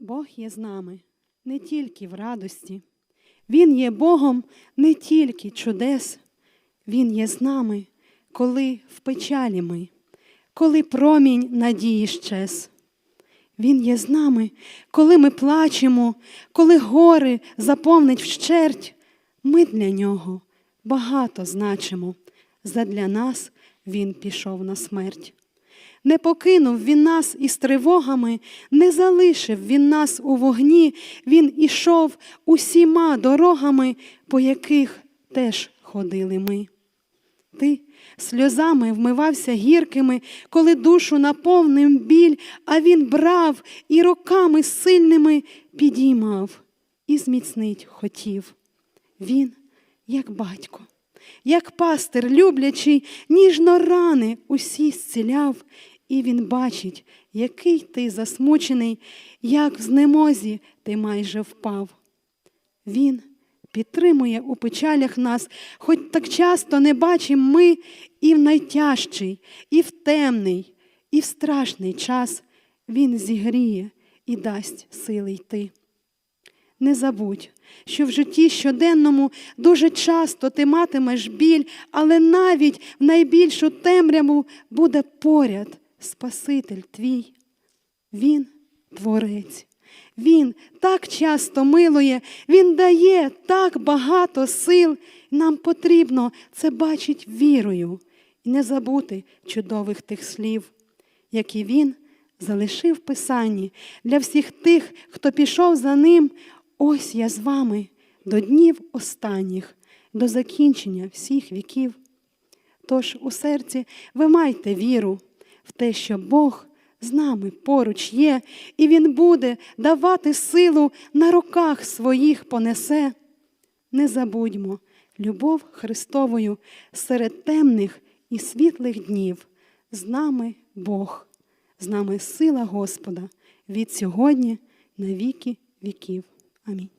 Бог є з нами не тільки в радості, Він є Богом не тільки чудес, Він є з нами, коли в печалі ми, коли промінь надії щез. Він є з нами, коли ми плачемо, коли гори заповнить вщерть. Ми для нього багато значимо. Задля нас він пішов на смерть. Не покинув він нас із тривогами, не залишив він нас у вогні, він ішов усіма дорогами, по яких теж ходили ми. Ти сльозами вмивався гіркими, коли душу наповнив біль, а він брав і руками сильними підіймав і зміцнить хотів. Він, як батько, як пастир люблячий, ніжно рани усі зціляв, і він бачить, який ти засмучений, як в знемозі ти майже впав. Він підтримує у печалях нас, хоч так часто не бачимо ми і в найтяжчий, і в темний, і в страшний час Він зігріє і дасть сили йти. Не забудь, що в житті щоденному дуже часто ти матимеш біль, але навіть в найбільшу темряву буде поряд Спаситель твій. Він творець. Він так часто милує, Він дає так багато сил. Нам потрібно це бачити вірою і не забути чудових тих слів, які він залишив в Писанні для всіх тих, хто пішов за ним. Ось я з вами до днів останніх, до закінчення всіх віків. Тож у серці ви майте віру в те, що Бог з нами поруч є, і Він буде давати силу на руках своїх понесе. Не забудьмо любов Христовою серед темних і світлих днів. З нами Бог, з нами сила Господа від сьогодні на віки віків. Amém.